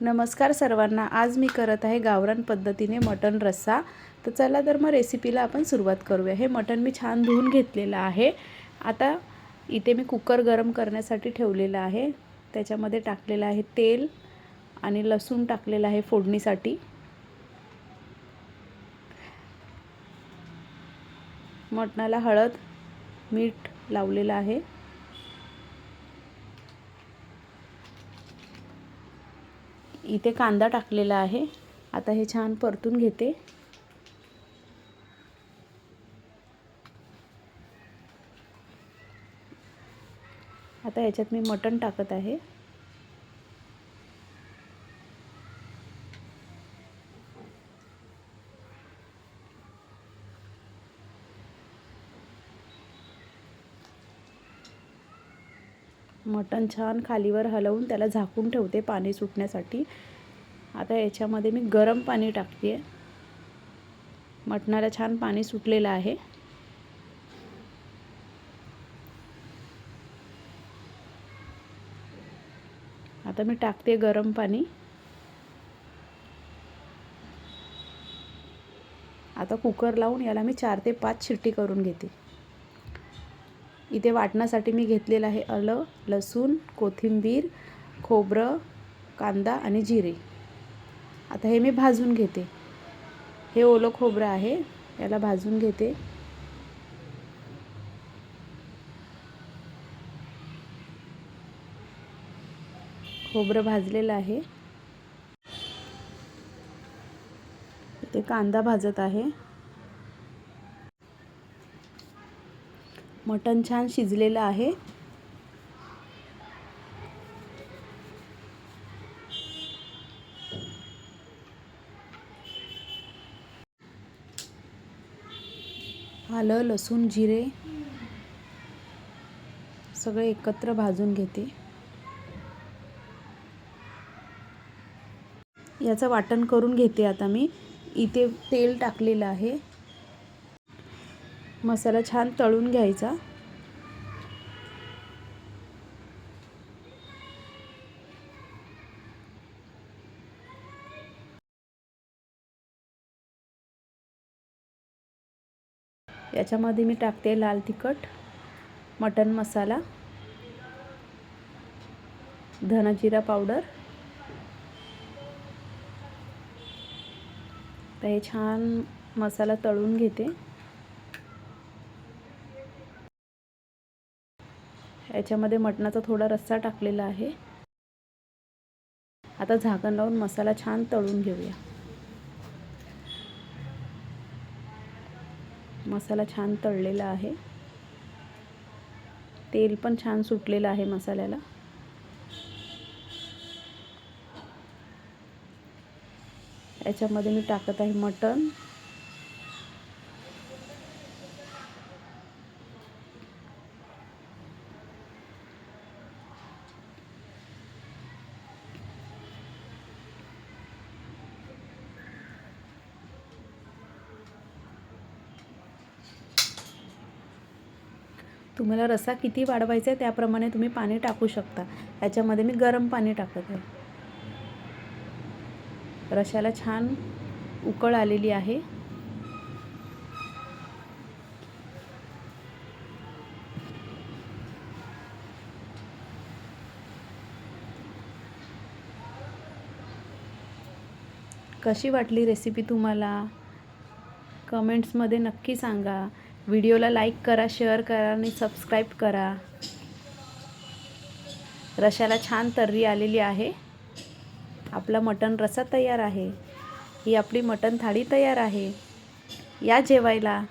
नमस्कार सर्वांना. आज मी करत आहे गावरान पद्धतीने मटण रस्सा. तर चला तर मग रेसिपीला आपण सुरुवात करूया. हे मटण मी छान धुवून घेतलेलं आहे. आता इथे मी कुकर गरम करण्यासाठी ठेवलेलं आहे. त्याच्यामध्ये टाकलेलं आहे तेल आणि लसूण टाकलेलं आहे फोडणीसाठी. मटणाला हळद मीठ लावलेलं आहे. इथे कांदा टाकलेला आहे. आता हे छान परतून घेते. आता याच्यात मी मटण टाकत आहे. मटण छान खालीवर हलवून त्याला झाकून ठेवते पाणी सुटण्यासाठी. आता याच्यामध्ये मी गरम पाणी टाकते. आहे मटणाला छान पाणी सुटलेलं आहे. आता मी टाकते गरम पाणी. आता कुकर लावून याला मी चार ते पाच शिट्टी करून घेते. इथे वाटण्यासाठी मी घेतलेलं आहे आलं लसूण कोथिंबीर खोबरं कांदा आणि जिरे. आता हे मी भाजून घेते. हे ओलं खोबरं आहे याला भाजून घेते. खोबरं भाजलेलं आहे. इथे कांदा भाजत आहे. मटण छान शिजलेलं आहे. आलं लसूण जिरे. सगळे एकत्र भाजून घेते. याचं वाटण करून घेते आता मी. इथे तेल टाकलेलं आहे. मसाला छान तळून घ्यायचा. याच्यामध्ये मी टाकते लाल तिखट मटन मसाला धनाजिरा पावडर. तर हे छान मसाला तळून घेते. याच्यामध्ये मटणाचा थोडा रस्सा टाकलेला आहे. आता झाकण लावून मसाला छान तळून घेऊया. मसाला छान तळलेला आहे. तेल पण छान सुटलेलं आहे मसाल्याला. याच्यामध्ये मी टाकत आहे मटण. तुम्हाला रसा किती वाढवायचा आहे त्याप्रमाणे तुम्ही पाणी टाकू शकता. याच्यामध्ये मी गरम पाणी टाकत आहे. रशाला छान उकळ आलेली आहे. कशी वाटली रेसिपी तुम्हाला? कमेंट्समध्ये नक्की सांगा. व्हिडिओला लाईक करा शेअर करा आणि सबस्क्राईब करा. रशाला छान तर्री आलेली आहे. आपला मटण रसा तयार आहे. ही आपली मटण थाळी तयार आहे. या जेवायला